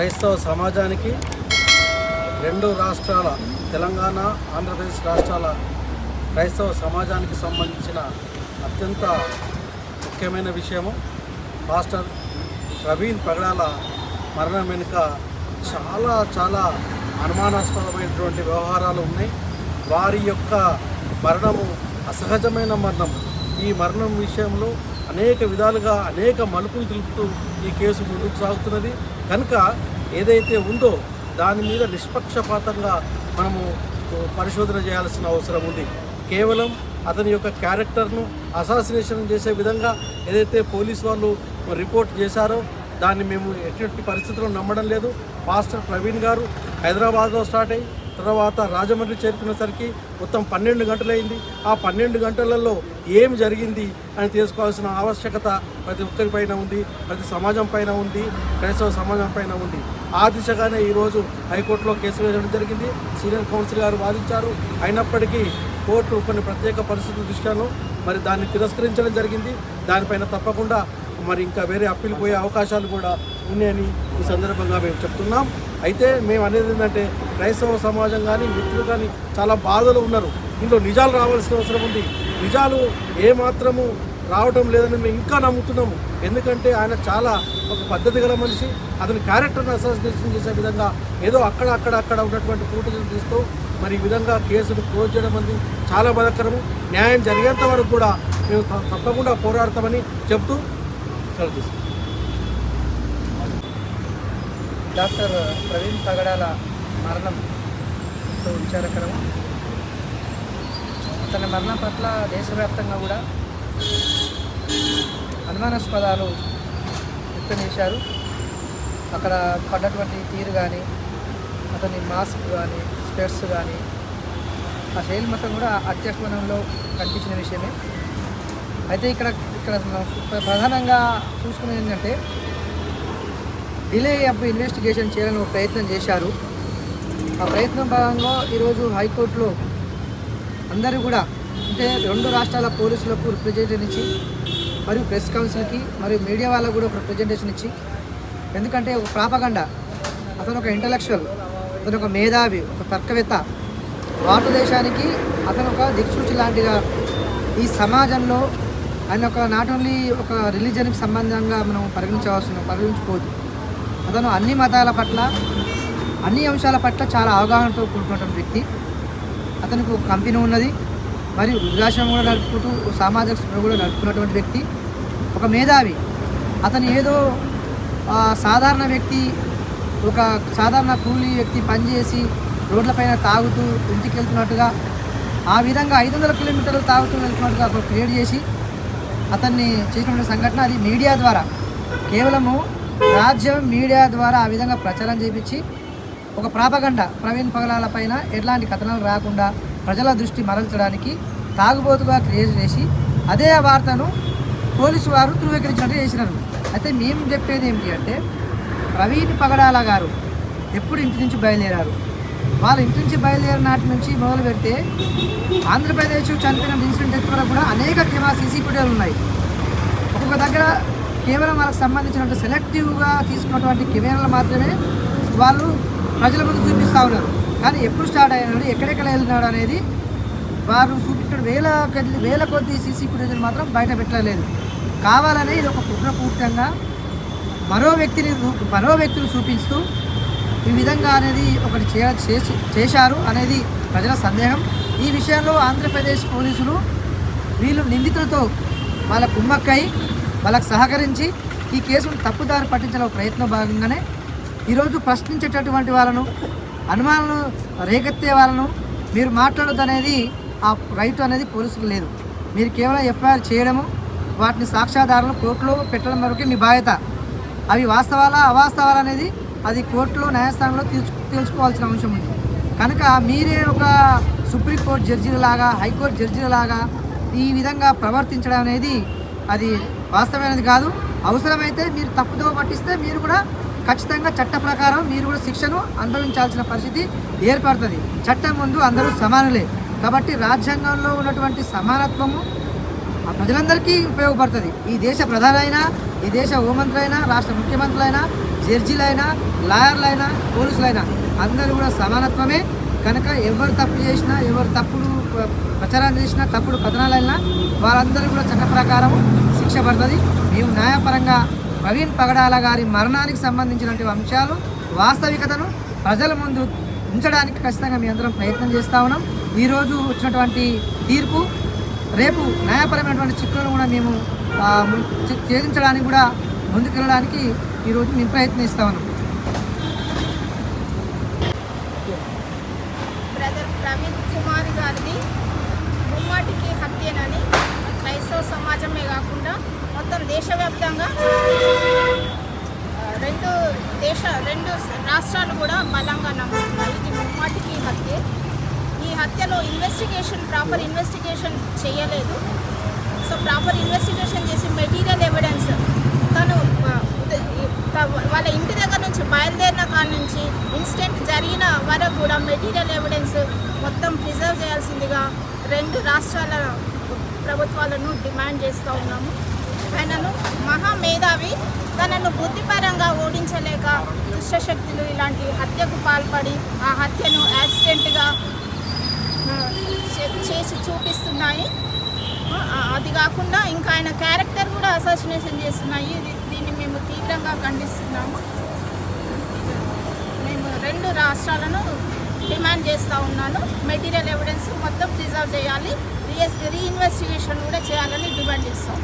క్రైస్తవ సమాజానికి రెండు రాష్ట్రాల తెలంగాణ ఆంధ్రప్రదేశ్ రాష్ట్రాల క్రైస్తవ సమాజానికి సంబంధించిన అత్యంత ముఖ్యమైన విషయము. పాస్టర్ ప్రవీణ్ పగడాల మరణం వెనుక చాలా చాలా అనుమానాస్పదమైనటువంటి వ్యవహారాలు ఉన్నాయి. వారి యొక్క మరణము అసహజమైన మరణం ఈ మరణం విషయంలో అనేక విధాలుగా అనేక మలుపులు తెలుపుతూ ఈ కేసు ముందుకు సాగుతున్నది. కనుక ఏదైతే ఉందో దాని మీద నిష్పక్షపాతంగా మనము పరిశోధన చేయాల్సిన అవసరం ఉంది. కేవలం అతని యొక్క క్యారెక్టర్ను అసాసినేషన్ చేసే విధంగా ఏదైతే పోలీస్ వాళ్ళు రిపోర్ట్ చేశారో దాన్ని మేము ఎటువంటి పరిస్థితుల్లో నమ్మడం లేదు. పాస్టర్ ప్రవీణ్ గారు హైదరాబాద్లో స్టార్ట్ అయ్యి తర్వాత రాజమండ్రి చేరుకునేసరికి మొత్తం పన్నెండు గంటలైంది. ఆ పన్నెండు గంటలలో ఏం జరిగింది అని తెలుసుకోవాల్సిన ఆవశ్యకత ప్రతి ఒక్కరిపైన ఉంది ప్రతి సమాజం పైన ఉంది క్రైస్తవ సమాజం పైన ఉంది. ఆ దిశగానే ఈరోజు హైకోర్టులో కేసు వేయడం జరిగింది. సీనియర్ కౌన్సిల్ గారు వాదించారు. అయినప్పటికీ కోర్టు కొన్ని ప్రత్యేక పరిస్థితుల దృష్ట్యాను మరి దాన్ని తిరస్కరించడం జరిగింది. దానిపైన తప్పకుండా మరి ఇంకా వేరే అప్పీల్ పోయే అవకాశాలు కూడా ఉన్నాయని ఈ సందర్భంగా మేము చెప్తున్నాం. అయితే మేము అనేది ఏంటంటే క్రైస్తవ సమాజం కానీ మిత్రులు కానీ చాలా బాధలు ఉన్నారు. ఇందులో నిజాలు రావాల్సిన అవసరం ఉంది. నిజాలు ఏమాత్రము రావటం లేదని మేము ఇంకా నమ్ముతున్నాము. ఎందుకంటే ఆయన చాలా ఒక పద్ధతి గల మనిషి. అతని క్యారెక్టర్ని అసోసియేషన్ చేసే విధంగా ఏదో అక్కడ అక్కడ అక్కడ ఉన్నటువంటి ఫోటోలు తీస్తూ మరి ఈ విధంగా కేసును క్లోజ్ చేయడం అనేది చాలా బాధకరము. న్యాయం జరిగేంత వరకు కూడా మేము తప్పకుండా పోరాడతామని చెప్తూ సెలవు డాక్టర్ ప్రవీణ్ పగడాల మరణం ఎంతో విచారకరము. అతని మరణం పట్ల దేశవ్యాప్తంగా కూడా అనుమానాస్పదాలు వ్యక్తం చేశారు. అక్కడ పడ్డటువంటి తీరు కానీ అతని మాస్క్ కానీ స్పెట్స్ కానీ ఆ శైలి మొత్తం కూడా అత్యక్షణంలో కనిపించిన విషయమే. అయితే ఇక్కడ ఇక్కడ మనం ప్రధానంగా చూసుకునేది ఏంటంటే డిలే అప్ ఇన్వెస్టిగేషన్ చేయాలని ఒక ప్రయత్నం చేశారు. ఆ ప్రయత్నం భాగంగా ఈరోజు హైకోర్టులో అందరూ కూడా అంటే రెండు రాష్ట్రాల పోలీసులకు రిప్రజెంటేషన్ ఇచ్చి మరియు ప్రెస్ కౌన్సిల్కి మరియు మీడియా వాళ్ళకు కూడా ఒక రిప్రజెంటేషన్ ఇచ్చి ఎందుకంటే ఒక ప్రాపగండ అతను ఒక ఇంటలెక్చువల్ అతను ఒక మేధావి ఒక తర్కవేత్త. భారతదేశానికి అతను ఒక దిక్సూచి లాంటిగా ఈ సమాజంలో ఆయన ఒక నాట్ ఓన్లీ ఒక రిలీజన్కి సంబంధంగా మనం పరిగణించవలసిన పరిగణించుకోవద్దు. అతను అన్ని మతాల పట్ల అన్ని అంశాల పట్ల చాలా అవగాహనతో కూడుకున్నటువంటి వ్యక్తి. అతనికి ఒక కంపెనీ ఉన్నది. మరియు వృద్ధాశ్రమం కూడా నడుపుకుంటూ సామాజిక స్పృహ కూడా నడుపుకున్నటువంటి వ్యక్తి. ఒక మేధావి. అతను ఏదో సాధారణ వ్యక్తి ఒక సాధారణ కూలీ వ్యక్తి పనిచేసి రోడ్లపైన తాగుతూ ఇంటికి వెళ్తున్నట్టుగా ఆ విధంగా ఐదు వందల కిలోమీటర్లు తాగుతూ వెళ్తున్నట్టుగా ఒక క్రియేట్ చేసి అతన్ని చేసినటువంటి సంఘటన అది మీడియా ద్వారా. కేవలము రాజ్యం మీడియా ద్వారా ఆ విధంగా ప్రచారం చేపించి ఒక ప్రాపగండ ప్రవీణ్ పగలాల పైన ఎట్లాంటి కథనాలు రాకుండా ప్రజల దృష్టి మరల్చడానికి తాగుబోతుగా క్రియేట్ చేసి అదే వార్తను పోలీసు వారు ధృవీకరించినట్టు చేసినారు. అయితే మేము చెప్పేది ఏమిటి అంటే ప్రవీణ్ పగడాల గారు ఎప్పుడు ఇంటి నుంచి బయలుదేరారు? వాళ్ళు ఇంటి నుంచి బయలుదేరిన నాటి నుంచి మొదలు పెడితే ఆంధ్రప్రదేశ్ చనిపోయిన ఇన్సిడెంట్ ఎత్తు వరకు కూడా అనేక కెమెరా సీసీ ఉన్నాయి. ఒక్కొక్క దగ్గర కేవలం వాళ్ళకి సంబంధించినటువంటి సెలెక్టివ్గా తీసుకున్నటువంటి కెమెరాలు మాత్రమే వాళ్ళు ప్రజల ముందు చూపిస్తూ ఉన్నారు. కానీ ఎప్పుడు స్టార్ట్ అయినాడు ఎక్కడెక్కడ వెళ్ళినాడు అనేది వారు చూపించిన వేల కొద్ది వేల కొద్ది సీసీ ఫుటేజ్లు మాత్రం బయట పెట్టలేదు. కావాలనే ఇది ఒక కుట్రపూర్తంగా మరో వ్యక్తిని రూ- మరో వ్యక్తిని చూపిస్తూ ఈ విధంగా అనేది ఒకటి చే చేసి- చేశారు అనేది ప్రజల సందేహం. ఈ విషయంలో ఆంధ్రప్రదేశ్ పోలీసులు వీళ్ళు నిందితులతో వాళ్ళ కుమ్మక్కై వాళ్ళకు సహకరించి ఈ కేసును తప్పుదారి పట్టించిన ప్రయత్నం భాగంగానే ఈరోజు ప్రశ్నించేటటువంటి వాళ్ళను అనుమానాలు రేకెత్తే వాళ్ళను మీరు మాట్లాడొద్దనేది ఆ రైట్ అనేది పోలీసుకు లేదు. మీరు కేవలం ఎఫ్ఐఆర్ చేయడము వాటిని సాక్ష్యాధారాలను కోర్టులో పెట్టడం వరకు మీ బాధ్యత. అవి వాస్తవాలా అవాస్తవాలు అనేది అది కోర్టులో న్యాయస్థానంలో తెలుసు తెలుసుకోవాల్సిన అంశం ఉంది. కనుక మీరే ఒక సుప్రీంకోర్టు జడ్జీలలాగా హైకోర్టు జడ్జీలలాగా ఈ విధంగా ప్రవర్తించడం అనేది అది వాస్తవమైనది కాదు. అవసరమైతే మీరు తప్పుదో పట్టిస్తే మీరు కూడా ఖచ్చితంగా చట్ట ప్రకారం మీరు కూడా శిక్షను అనుభవించాల్సిన పరిస్థితి ఏర్పడుతుంది. చట్టం ముందు అందరూ సమానులే. కాబట్టి రాజ్యాంగంలో ఉన్నటువంటి సమానత్వము ప్రజలందరికీ ఉపయోగపడుతుంది. ఈ దేశ ప్రధానైనా ఈ దేశ హోంమంత్రులైనా రాష్ట్ర ముఖ్యమంత్రులైనా జడ్జీలైనా లాయర్లైనా పోలీసులైనా అందరూ కూడా సమానత్వమే. కనుక ఎవరు తప్పు చేసినా ఎవరు తప్పుడు ప్రచారం చేసినా తప్పుడు కథనాలైనా వాళ్ళందరూ కూడా చట్ట ప్రకారం శిక్ష పడుతుంది. మేము న్యాయపరంగా ప్రవీణ్ పగడాల గారి మరణానికి సంబంధించినటువంటి అంశాలు వాస్తవికతను ప్రజల ముందు ఉంచడానికి ఖచ్చితంగా మీ అందరం ప్రయత్నం చేస్తూ ఉన్నాం. ఈరోజు వచ్చినటువంటి తీర్పు రేపు న్యాయపరమైనటువంటి చిక్కులను కూడా మేము ఛేదించడానికి కూడా ముందుకెళ్ళడానికి ఈరోజు మేము ప్రయత్నిస్తూ ఉన్నాం. ముమ్మాటికి హత్యనని క్రైస్తవ సమాజమే కాకుండా మొత్తం దేశవ్యాప్తంగా రెండు దేశ రెండు రాష్ట్రాలు కూడా బలంగా నమ్ముతున్నాయి. ఇది ముమ్మాటికి హత్య. ఈ హత్యలో ఇన్వెస్టిగేషన్ ప్రాపర్ ఇన్వెస్టిగేషన్ చేయలేదు. సో ప్రాపర్ ఇన్వెస్టిగేషన్ చేసి మెటీరియల్ ఎవిడెన్స్ తను వాళ్ళ ఇంటి దగ్గర నుంచి బయలుదేరిన కాడ నుంచి ఇన్సిడెంట్ జరిగిన వరకు కూడా మెటీరియల్ ఎవిడెన్స్ మొత్తం ప్రిజర్వ్ చేయాల్సిందిగా రెండు రాష్ట్రాల ప్రభుత్వాలను డిమాండ్ చేస్తూ ఉన్నాము. ఆయనను మహామేధావి తనను బుద్ధిపరంగా ఓడించలేక దుష్టశక్తులు ఇలాంటి హత్యకు పాల్పడి ఆ హత్యను యాక్సిడెంట్గా చేసి చూపిస్తున్నాయి. అది కాకుండా ఇంకా ఆయన క్యారెక్టర్ కూడా అసోసినేషన్ చేస్తున్నాయి. దీన్ని మేము తీవ్రంగా ఖండిస్తున్నాము. మేము రెండు రాష్ట్రాలను డిమాండ్ చేస్తూ ఉన్నాను. మెటీరియల్ ఎవిడెన్స్ మొత్తం ప్రిజర్వ్ చేయాలి. రీ రీఇన్వెస్టిగేషన్ కూడా చేయాలని డిమాండ్ చేస్తాం.